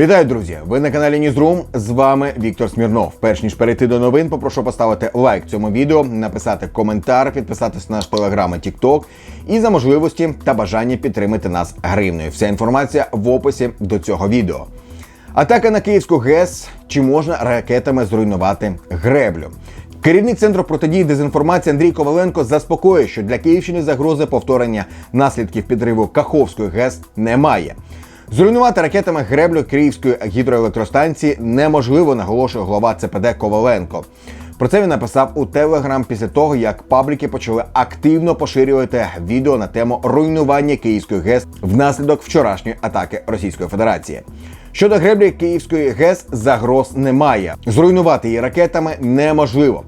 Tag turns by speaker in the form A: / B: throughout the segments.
A: Вітаю, друзі! Ви на каналі Ньюзрум. З вами Віктор Смірнов. Перш ніж перейти до новин, попрошу поставити лайк цьому відео, написати коментар, підписатись на наш телеграм і тікток і за можливості та бажання підтримати нас гривною. Вся інформація в описі до цього відео. Атака на Київську ГЕС. Чи можна ракетами зруйнувати греблю? Керівник центру протидії дезінформації Андрій Коваленко заспокоює, що для Київщини загрози повторення наслідків підриву Каховської ГЕС немає. Зруйнувати ракетами греблю Київської гідроелектростанції неможливо, наголошує глава ЦПД Коваленко. Про це він написав у Телеграм після того, як пабліки почали активно поширювати відео на тему руйнування Київської ГЕС внаслідок вчорашньої атаки Російської Федерації. Щодо греблі Київської ГЕС загроз немає. Зруйнувати її ракетами неможливо.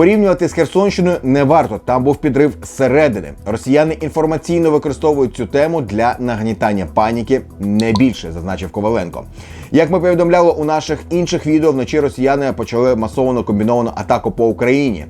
A: Порівнювати з Херсонщиною не варто. Там був підрив зсередини. Росіяни інформаційно використовують цю тему для нагнітання паніки не більше, зазначив Коваленко. Як ми повідомляли у наших інших відео, вночі росіяни почали масовану комбіновану атаку по Україні.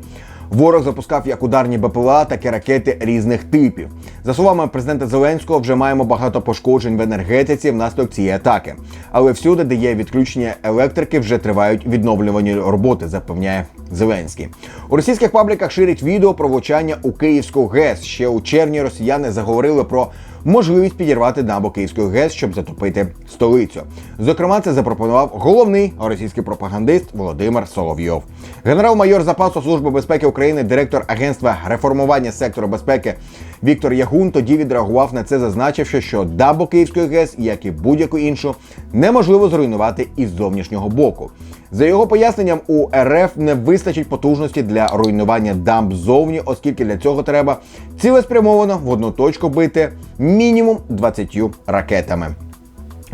A: Ворог запускав як ударні БПЛА, так і ракети різних типів. За словами президента Зеленського, вже маємо багато пошкоджень в енергетиці внаслідок цієї атаки. Але всюди, де є відключення електрики, вже тривають відновлювані роботи, запевняє Зеленський. У російських пабліках ширять відео про влучання у Київську ГЕС. Ще у червні росіяни заговорили про можливість підірвати дамбу Київської ГЕС, щоб затопити столицю. Зокрема, це запропонував головний російський пропагандист Володимир Соловйов. Генерал-майор запасу Служби безпеки України, директор агентства реформування сектору безпеки Віктор Ягун тоді відреагував на це, зазначивши, що дамбу Київської ГЕС, як і будь-яку іншу, неможливо зруйнувати із зовнішнього боку. За його поясненням, у РФ не вистачить потужності для руйнування дамб ззовні, оскільки для цього треба цілеспрямовано в одну точку бити мінімум 20 ракетами.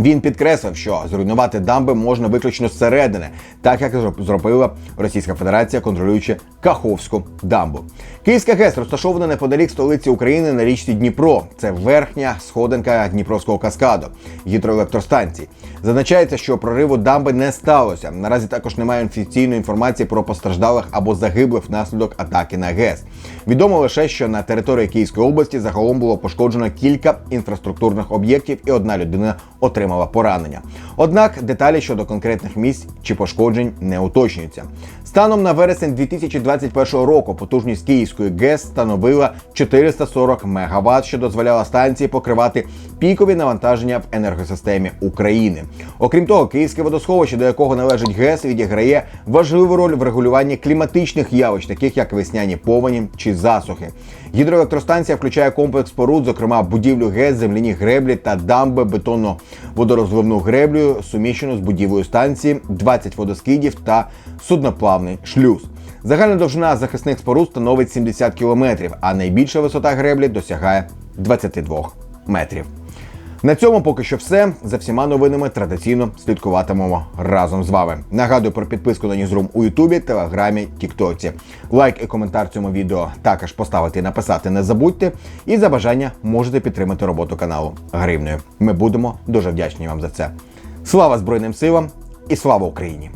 A: Він підкреслив, що зруйнувати дамби можна виключно зсередини, так як зробила Російська Федерація, контролюючи Каховську дамбу. Київська ГЕС розташована неподалік столиці України на річці Дніпро. Це верхня сходинка Дніпровського каскаду гідроелектростанції. Зазначається, що прориву дамби не сталося. Наразі також немає офіційної інформації про постраждалих або загиблих внаслідок атаки на ГЕС. Відомо лише, що на території Київської області загалом було пошкоджено кілька інфраструктурних об'єктів, і одна людина отримала поранення. Однак деталі щодо конкретних місць чи пошкоджень не уточнюються. Станом на вересень 2021 року потужність Київської ГЕС становила 440 МВт, що дозволяло станції покривати пікові навантаження в енергосистемі України. Окрім того, Київське водосховище, до якого належить ГЕС, відіграє важливу роль в регулюванні кліматичних явищ, таких як весняні повені чи засухи. Гідроелектростанція включає комплекс споруд, зокрема будівлю ГЕС, земляні греблі та дамби, бетонно водорозливну греблю, суміщену з будівлею станції, 20 водоскидів та судноплавний шлюз. Загальна довжина захисних споруд становить 70 кілометрів, а найбільша висота греблі досягає 22 метрів. На цьому поки що все. За всіма новинами традиційно слідкуватимемо разом з вами. Нагадую про підписку на Ньюзрум у Ютубі, Телеграмі, Тіктоці. Лайк і коментар цьому відео також поставити і написати не забудьте. І за бажання можете підтримати роботу каналу гривнею. Ми будемо дуже вдячні вам за це. Слава Збройним силам і слава Україні!